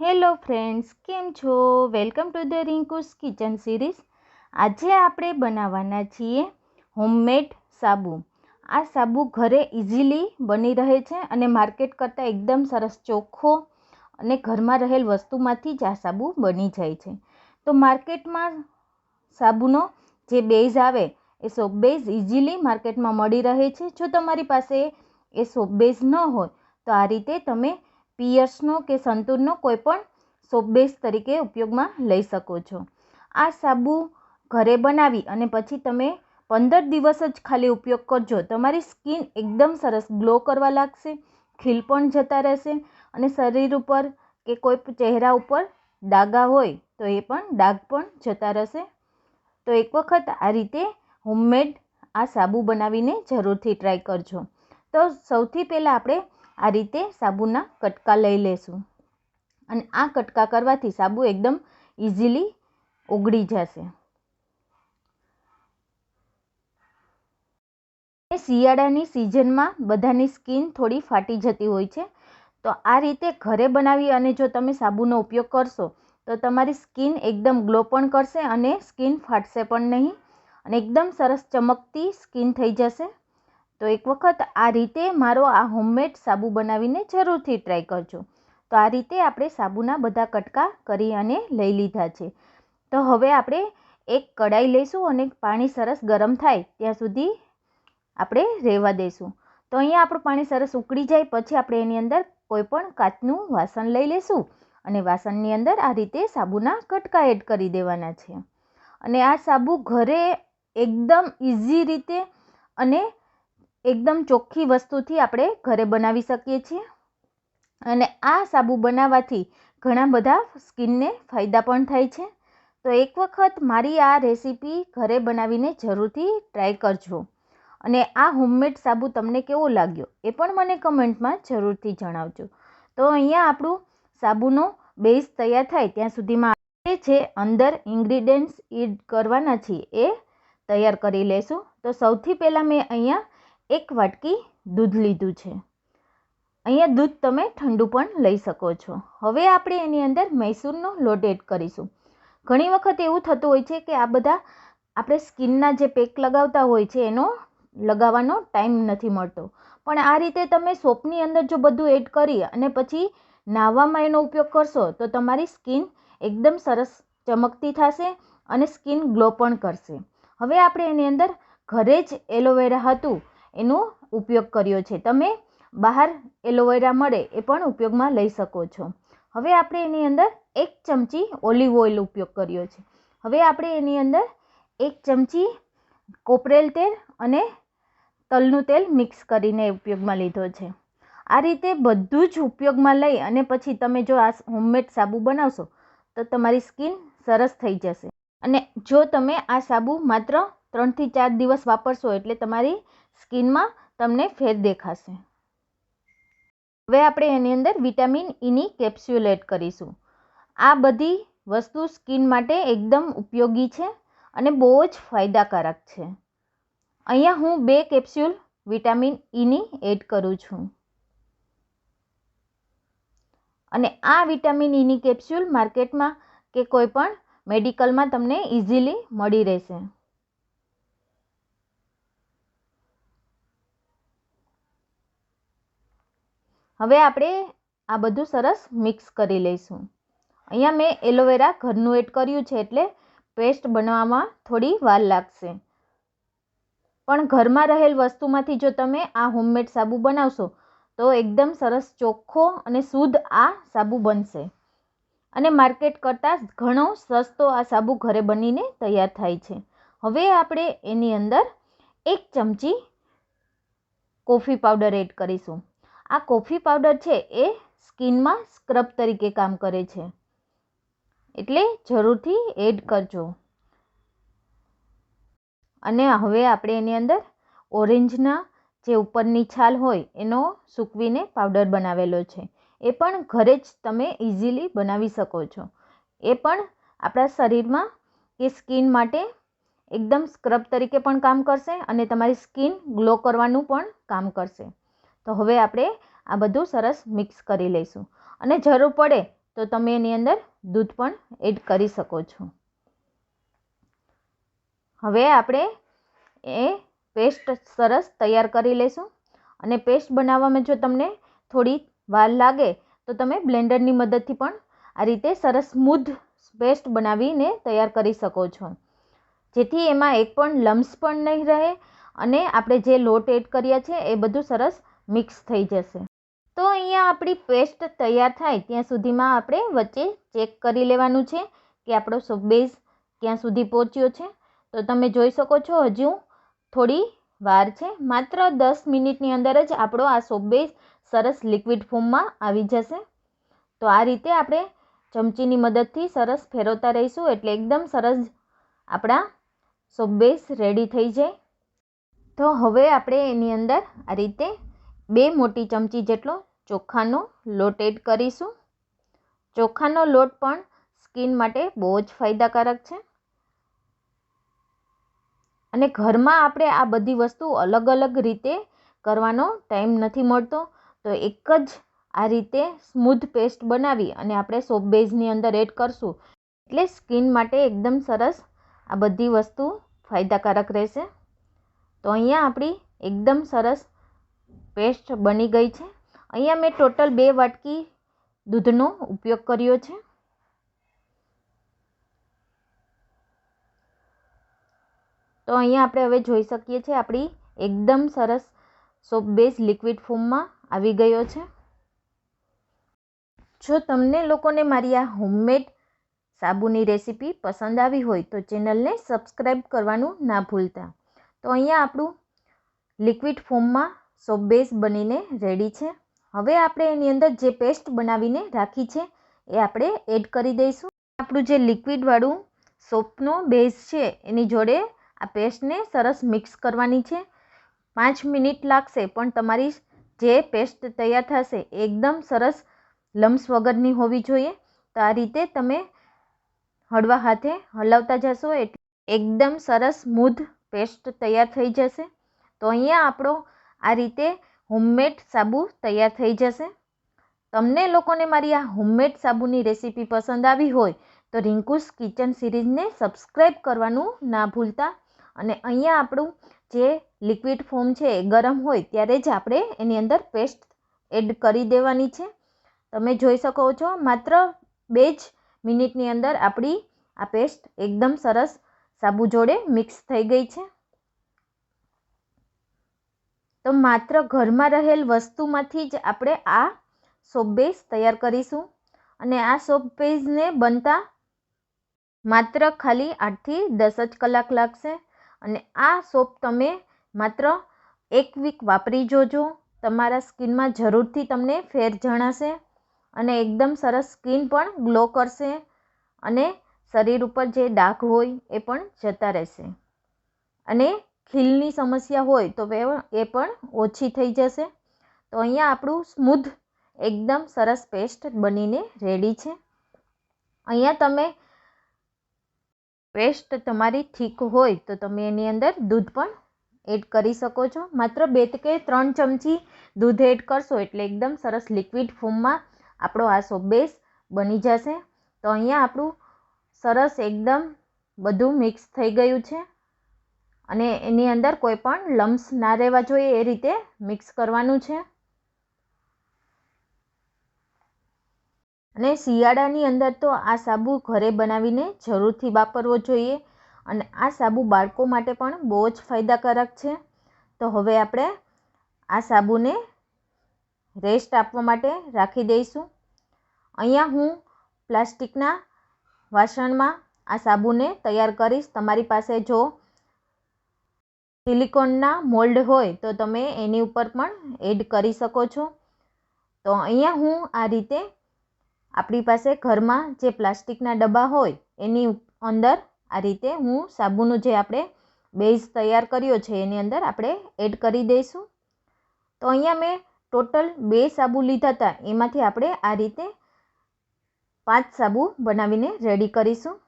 Hello friends, કેમ છો? Welcome to the Rinku's kitchen series. આજે આપણે બનાવવાના છીએ હોમમેડ સાબુ. આ સાબુ ઘરે ઇઝીલી બની રહે છે અને માર્કેટ કરતાં એકદમ સરસ, ચોખ્ખો અને ઘરમાં રહેલ વસ્તુમાંથી જ આ સાબુ બની જાય છે. તો માર્કેટમાં સાબુનો જે બેઝ આવે, એ સોપ બેઝ ઇઝીલી માર્કેટમાં મળી રહે છે. જો તમારી પાસે એ સોપ બેઝ ન હોય, તો આ રીતે તમે પિયર્સનો કે સંતૂરનો કોઈ પણ સોપ બેઝ તરીકે ઉપયોગમાં લઈ શકો છો. આ સાબુ ઘરે બનાવી અને પછી તમે પંદર દિવસ જ ખાલી ઉપયોગ કરજો. તમારી સ્કિન એકદમ સરસ ગ્લો કરવા લાગશે, ખીલ પણ જતા રહેશે અને શરીર ઉપર કે કોઈ ચહેરા ઉપર ડાઘા હોય તો એ પણ ડાઘ પણ જતા રહેશે. તો એક વખત આ રીતે હોમમેડ આ સાબુ બનાવીને જરૂરથી ટ્રાય કરજો. તો સૌથી પહેલાં આપણે આ રીતે સાબુના કટકા લઈ લેશું. અને આ કટકા કરવાથી સાબુ એકદમ ઇઝીલી ઓગળી જશે. શિયાળાની સિઝનમાં બધાની સ્કિન થોડી ફાટી જતી હોય છે. તો આ રીતે ઘરે બનાવી અને જો તમે સાબુનો ઉપયોગ કરશો, તો તમારી સ્કિન એકદમ ગ્લો પણ કરશે અને સ્કિન ફાટશે પણ નહીં. અને એકદમ સરસ ચમકતી સ્કિન થઈ જશે. તો એક વખત આ રીતે મારો આ હોમમેડ સાબુ બનાવીને જરૂરથી ટ્રાય કરજો. તો આ રીતે આપણે સાબુના બધા કટકા કરી અને લઈ લીધા છે. તો હવે આપણે એક કડાઈ લઈશું અને પાણી સરસ ગરમ થાય ત્યાં સુધી આપણે રહેવા દઈશું તો અહીંયા આપણું પાણી સરસ ઉકળી જાય, પછી આપણે એની અંદર કોઈપણ કાચનું વાસણ લઈ લઈશું અને વાસણની અંદર આ રીતે સાબુના કટકા એડ કરી દેવાના છે. અને આ સાબુ ઘરે એકદમ ઇઝી રીતે અને એકદમ ચોખ્ખી વસ્તુથી આપણે ઘરે બનાવી શકીએ છીએ. અને આ સાબુ બનાવવાથી ઘણા બધા સ્કિનને ફાયદા પણ થાય છે. તો એક વખત મારી આ રેસીપી ઘરે બનાવીને જરૂરથી ટ્રાય કરજો. અને આ હોમમેડ સાબુ તમને કેવો લાગ્યો એ પણ મને કમેન્ટમાં જરૂરથી જણાવજો. તો અહીંયા આપણું સાબુનો બેઝ તૈયાર થાય ત્યાં સુધીમાં એ છે અંદર ઇન્ગ્રીડિયન્ટ્સ એડ કરવાના છીએ એ તૈયાર કરી લેશું. તો સૌથી પહેલાં મેં અહીંયા એક વાટકી દૂધ લીધું છે. અહીંયા દૂધ તમે ઠંડુ પણ લઈ શકો છો. હવે આપણે એની અંદર મૈસૂરનો લોટ એડ કરીશું. ઘણી વખત એવું થતું હોય છે કે આ બધા આપણે સ્કિનના જે પેક લગાવતા હોય છે, એનો લગાવવાનો ટાઈમ નથી મળતો. પણ આ રીતે તમે સોપની અંદર જો બધું એડ કરી અને પછી નાહવામાં એનો ઉપયોગ કરશો, તો તમારી સ્કિન એકદમ સરસ ચમકતી થશે અને સ્કિન ગ્લો પણ કરશે. હવે આપણે એની અંદર ઘરે જ એલોવેરા હતું. એનો ઉપયોગ કર્યો છે. તમે બહાર એલોવેરા મળે એ પણ ઉપયોગમાં લઈ શકો છો. હવે આપણે એની અંદર એક ચમચી ઓલિવ ઓઇલ ઉપયોગ કર્યો છે. હવે આપણે એની અંદર એક ચમચી કોપરેલ તેલ અને તલનું તેલ મિક્સ કરીને ઉપયોગમાં લીધો છે. આ રીતે બધું જ ઉપયોગમાં લઈ અને પછી તમે જો આ હોમમેડ સાબુ બનાવશો તો તમારી સ્કિન સરસ થઈ જશે. અને જો તમે આ સાબુ માત્ર ત્રણથી ચાર દિવસ વાપરશો એટલે તમારી સ્કિનમાં તમને ફેર દેખાશે. હવે આપણે એની અંદર વિટામિન ઈની કેપ્સ્યુલ એડ કરીશું. આ બધી વસ્તુ સ્કિન માટે એકદમ ઉપયોગી છે અને બહુ જ ફાયદાકારક છે. અહીંયા હું બે કેપ્સ્યુલ વિટામિન ઈની એડ કરું છું. અને આ વિટામિન ઈની કેપ્સ્યુલ માર્કેટમાં કે કોઈ પણ મેડિકલમાં તમને ઇઝીલી મળી રહેશે. હવે આપણે આ બધું સરસ મિક્સ કરી લઈશું. અહીંયા મેં એલોવેરા ઘરનું એડ કર્યું છે એટલે પેસ્ટ બનાવવામાં થોડી વાર લાગશે. પણ ઘરમાં રહેલ વસ્તુમાંથી જો તમે આ હોમમેડ સાબુ બનાવશો, તો એકદમ સરસ ચોખ્ખો અને શુદ્ધ આ સાબુ બનશે. અને માર્કેટ કરતાં ઘણો સસ્તો આ સાબુ ઘરે બનીને તૈયાર થાય છે. હવે આપણે એની અંદર એક ચમચી કોફી પાવડર એડ કરીશું. આ કોફી પાવડર છે એ સ્કિનમાં સ્ક્રબ તરીકે કામ કરે છે. એટલે જરૂરથી એડ કરજો. અને હવે આપણે એની અંદર ઓરેન્જના જે ઉપરની છાલ હોય એનો સૂકવીને પાવડર બનાવેલો છે. એ પણ ઘરે જ તમે ઇઝીલી બનાવી શકો છો. એ પણ આપણા શરીરમાં કે સ્કિન માટે એકદમ સ્ક્રબ તરીકે પણ કામ કરશે અને તમારી સ્કિન ગ્લો કરવાનું પણ કામ કરશે. તો હવે આપણે આ બધું સરસ મિક્સ કરી લઈશું. અને જરૂર પડે તો તમે એની અંદર દૂધ પણ એડ કરી શકો છો. હવે આપણે એ પેસ્ટ સરસ તૈયાર કરી લઈશું. અને પેસ્ટ બનાવવામાં જો તમને થોડી વાર લાગે તો તમે બ્લેન્ડરની મદદથી પણ આ રીતે સરસ સ્મૂધ પેસ્ટ બનાવીને તૈયાર કરી શકો છો. જેથી એમાં એક પણ લમ્સ પણ નહીં રહે અને આપણે જે લોટ એડ કર્યા છે એ બધું સરસ મિક્સ થઈ જશે. તો અહીંયા આપણી પેસ્ટ તૈયાર થાય ત્યાં સુધીમાં આપણે વચ્ચે ચેક કરી લેવાનું છે કે આપણો બેઝ ક્યાં સુધી પહોંચ્યો છે. તો તમે જોઈ શકો છો હજુ થોડી વાર છે. માત્ર દસ મિનિટની અંદર જ આપણો આ સોપ બેઝ સરસ લિક્વિડ ફોર્મમાં આવી જશે. તો આ રીતે આપણે ચમચીની મદદથી સરસ ફેરવતા રહીશું એટલે એકદમ સરસ આપણા સોપ બેઝ રેડી થઈ જાય. તો હવે આપણે એની અંદર આ રીતે બે મોટી ચમચી જેટલો ચોખાનો લોટ એડ કરીશું. ચોખાનો લોટ પણ સ્કિન માટે બહુ જ ફાયદાકારક છે. અને ઘરમાં આપણે આ બધી વસ્તુ અલગ અલગ રીતે કરવાનો ટાઈમ નથી મળતો, તો એક જ આ રીતે સ્મૂધ પેસ્ટ બનાવી અને આપણે સોપ બેઝની અંદર એડ કરશું. એટલે સ્કિન માટે એકદમ સરસ આ બધી વસ્તુ ફાયદાકારક રહેશે. તો અહીંયા આપણી એકદમ સરસ પેસ્ટ બની ગઈ છે. અહીંયા મેં ટોટલ બે વાટકી દૂધનો ઉપયોગ કર્યો છે. તો અહીંયા આપણે હવે જોઈ શકીએ છીએ આપણી એકદમ સરસ સોપ બેઝ લિક્વિડ ફોર્મમાં આવી ગયો છે. જો તમને લોકોને મારી આ હોમમેડ સાબુની રેસીપી પસંદ આવી હોય તો ચેનલને સબસ્ક્રાઈબ કરવાનું ના ભૂલતા. તો અહીંયા આપણું લિક્વિડ ફોર્મમાં સોપ બેઝ બનીને રેડી છે. હવે આપણે એની અંદર જે પેસ્ટ બનાવીને રાખી છે, એ આપણે એડ કરી દઈશું. આપણું જે લિક્વિડવાળું સોપનો બેઝ છે, એની જોડે આ પેસ્ટને સરસ મિક્સ કરવાની છે. પાંચ મિનિટ લાગશે, પણ તમારી જે પેસ્ટ તૈયાર થશે એકદમ સરસ લમ્સ વગરની હોવી જોઈએ. તો આ રીતે તમે હળવા હાથે હલાવતા જશો, એટલે એકદમ સરસ સ્મૂધ પેસ્ટ તૈયાર થઈ જશે. તો અહીંયા આપણો આ રીતે હોમમેડ સાબુ તૈયાર થઈ જશે. તમને લોકોને મારી આ હોમમેડ સાબુની રેસીપી પસંદ આવી હોય તો રિંકુસ કિચન સિરીઝને સબસ્ક્રાઈબ કરવાનું ના ભૂલતા અને અહીંયા આપણું જે લિક્વિડ ફોર્મ છે એ ગરમ હોય ત્યારે જ આપણે એની અંદર પેસ્ટ એડ કરી દેવાની છે. તમે જોઈ શકો છો માત્ર બે જ મિનિટની અંદર આપણી આ પેસ્ટ એકદમ સરસ સાબુ જોડે મિક્સ થઈ ગઈ છે. તો માત્ર ઘરમાં રહેલ વસ્તુમાંથી જ આપણે આ સોપ બેઝ તૈયાર કરીશું. અને આ સોપ બેઝને બનતા માત્ર ખાલી આઠથી દસ જ કલાક લાગશે. અને આ સોપ તમે માત્ર એક વીક વાપરી જોજો. તમારા સ્કિનમાં જરૂરથી તમને ફેર જણાશે. અને એકદમ સરસ સ્કિન પણ ગ્લો કરશે. અને શરીર ઉપર જે ડાઘ હોય એ પણ જતા રહેશે. અને ખીલની સમસ્યા હોય તો એ પણ ઓછી થઈ જશે. તો અહીંયા આપણું સ્મૂધ એકદમ સરસ પેસ્ટ બનીને રેડી છે. અહીંયા તમે પેસ્ટ તમારી ઠીક હોય તો તમે એની અંદર દૂધ પણ એડ કરી શકો છો. માત્ર બે કે ત્રણ ચમચી દૂધ એડ કરશો એટલે એકદમ સરસ લિક્વિડ ફોર્મમાં આપણો આ સોપ બેસ બની જશે. તો અહીંયા આપણું સરસ એકદમ બધું મિક્સ થઈ ગયું છે. અને એની અંદર કોઈ પણ લમ્સ ના રહેવા જોઈએ એ રીતે મિક્સ કરવાનું છે. અને શિયાળાની અંદર તો આ સાબુ ઘરે બનાવીને જરૂરથી વાપરવો જોઈએ અને આ સાબુ બાળકો માટે પણ બહુ જ ફાયદાકારક છે. તો હવે આપણે આ સાબુને રેસ્ટ આપવા માટે રાખી દઈશું. અહીંયા હું પ્લાસ્ટિકના વાસણમાં આ સાબુને તૈયાર કરીશ. તમારી પાસે જો સિલિકોનના મોલ્ડ હોય તો તમે એની ઉપર પણ એડ કરી શકો છો. તો અહીંયા હું આ રીતે આપણી પાસે ઘરમાં જે પ્લાસ્ટિકના ડબ્બા હોય એની અંદર આ રીતે હું સાબુનું જે આપણે બેઝ તૈયાર કર્યો છે એની અંદર આપણે એડ કરી દઈશું. તો અહીંયા મેં ટોટલ બે સાબુ લીધા હતા. એમાંથી આપણે આ રીતે પાંચ સાબુ બનાવીને રેડી કરીશું.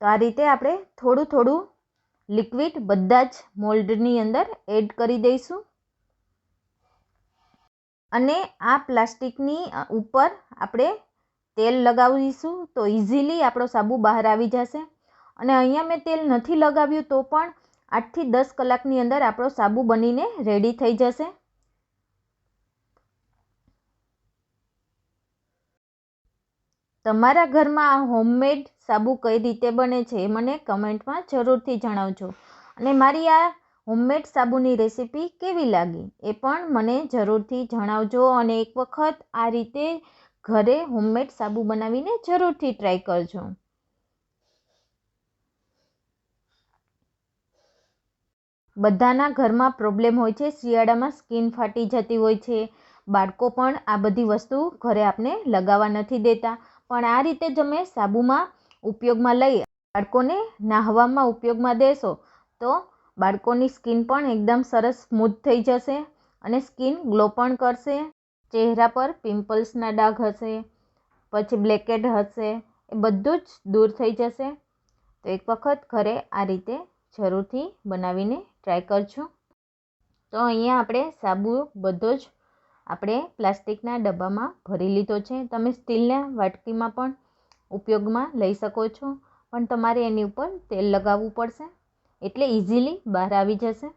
તો આ રીતે આપણે થોડું થોડું લિક્વિડ બધા જ મોલ્ડની અંદર એડ કરી દઈશું. અને આ પ્લાસ્ટિકની ઉપર આપણે તેલ લગાવીશું તો ઇઝીલી આપણો સાબુ બહાર આવી જશે. અને અહીંયા મેં તેલ નથી લગાવ્યું તો પણ આઠથી દસ કલાકની અંદર આપણો સાબુ બનીને રેડી થઈ જશે. તમારા ઘરમાં હોમમેડ સાબુ કઈ રીતે બને છે એ મને કમેન્ટમાં જરૂરથી જણાવજો. અને મારી આ હોમમેડ સાબુની રેસીપી કેવી લાગી એ પણ મને જરૂરથી જણાવજો અને એક વખત આ રીતે ઘરે હોમમેડ સાબુ બનાવીને જરૂરથી ટ્રાય કરજો. બધાના ઘરમાં પ્રોબ્લેમ હોય છે, શિયાળામાં સ્કિન ફાટી જતી હોય છે, બાળકો પણ આ બધી વસ્તુ ઘરે આપણે લગાવવા નથી દેતા. પણ આ રીતે તમે સાબુમાં ઉપયોગમાં લઈ બાળકોને નાહવામાં ઉપયોગમાં દેશો, તો બાળકોની સ્કિન પણ એકદમ સરસ સ્મૂથ થઈ જશે અને સ્કિન ગ્લો પણ કરશે. ચહેરા પર પિમ્પલ્સના ડાઘ હશે, પછી બ્લેકેડ હશે, એ બધું જ દૂર થઈ જશે. તો એક વખત ઘરે આ રીતે જરૂરથી બનાવીને ટ્રાય કરજો. તો અહીંયા આપણે સાબુ બધો જ આપણે પ્લાસ્ટિકના ડબ્બામાં ભરી લીધો છે. તમે સ્ટીલના વાટકીમાં પણ ઉપયોગમાં લઈ શકો છો. પણ તમારે એની ઉપર તેલ લગાવવું પડશે. એટલે ઇઝીલી બહાર આવી જશે.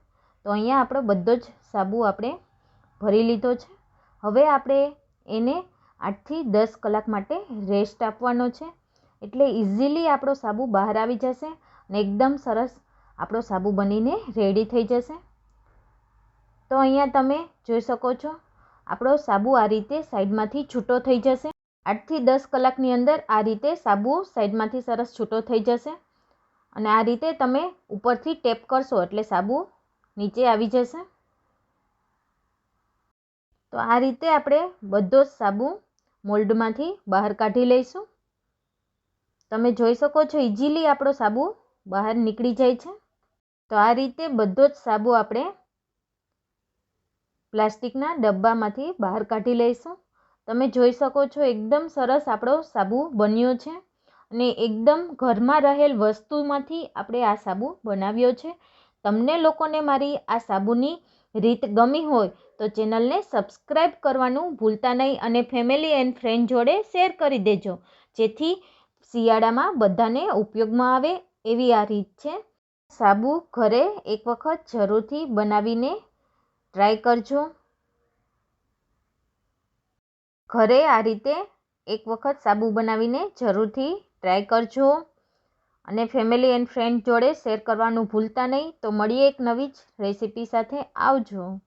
તો અહીંયા આપણો બધો જ સાબુ આપણે ભરી લીધો છે. હવે આપણે એને આઠથી દસ કલાક માટે રેસ્ટ આપવાનો છે. એટલે ઇઝીલી આપણો સાબુ બહાર આવી જશે અને એકદમ સરસ આપણો સાબુ બનીને રેડી થઈ જશે. તો અહીંયા તમે જોઈ શકો છો આપણો સાબુ આ રીતે સાઈડમાંથી છૂટો થઈ જશે. આઠથી દસ કલાકની અંદર આ રીતે સાબુ સાઈડમાંથી સરસ છૂટો થઈ જશે. અને આ રીતે તમે ઉપરથી ટેપ કરશો એટલે સાબુ નીચે આવી જશે. તો આ રીતે આપણે બધો જ સાબુ મોલ્ડમાંથી બહાર કાઢી લઈશું. તમે જોઈ શકો છો ઇઝીલી આપણો સાબુ બહાર નીકળી જાય છે. તો આ રીતે બધો જ સાબુ આપણે પ્લાસ્ટિકના ડબ્બામાંથી બહાર કાઢી લઈશું. તમે જોઈ શકો છો, એકદમ સરસ આપણો સાબુ બન્યો છે અને એકદમ ઘરમાં રહેલ વસ્તુમાંથી આપણે આ સાબુ બનાવ્યો છે. તમને લોકોને મારી આ સાબુની રીત ગમી હોય તો ચેનલને સબસ્ક્રાઈબ કરવાનું ભૂલતા નહીં અને ફેમિલી એન્ડ ફ્રેન્ડ જોડે શેર કરી દેજો, જેથી શિયાળામાં બધાને ઉપયોગમાં આવે એવી આ રીત છે. સાબુ ઘરે એક વખત જરૂરથી બનાવીને ટ્રાય કરજો. ઘરે આ રીતે એક વખત સાબુ બનાવીને જરૂરથી ટ્રાય કરજો. અને ફેમિલી એન્ડ ફ્રેન્ડ જોડે શેર કરવાનું ભૂલતા નહીં. તો મળીએ એક નવી જ રેસીપી સાથે. આવજો.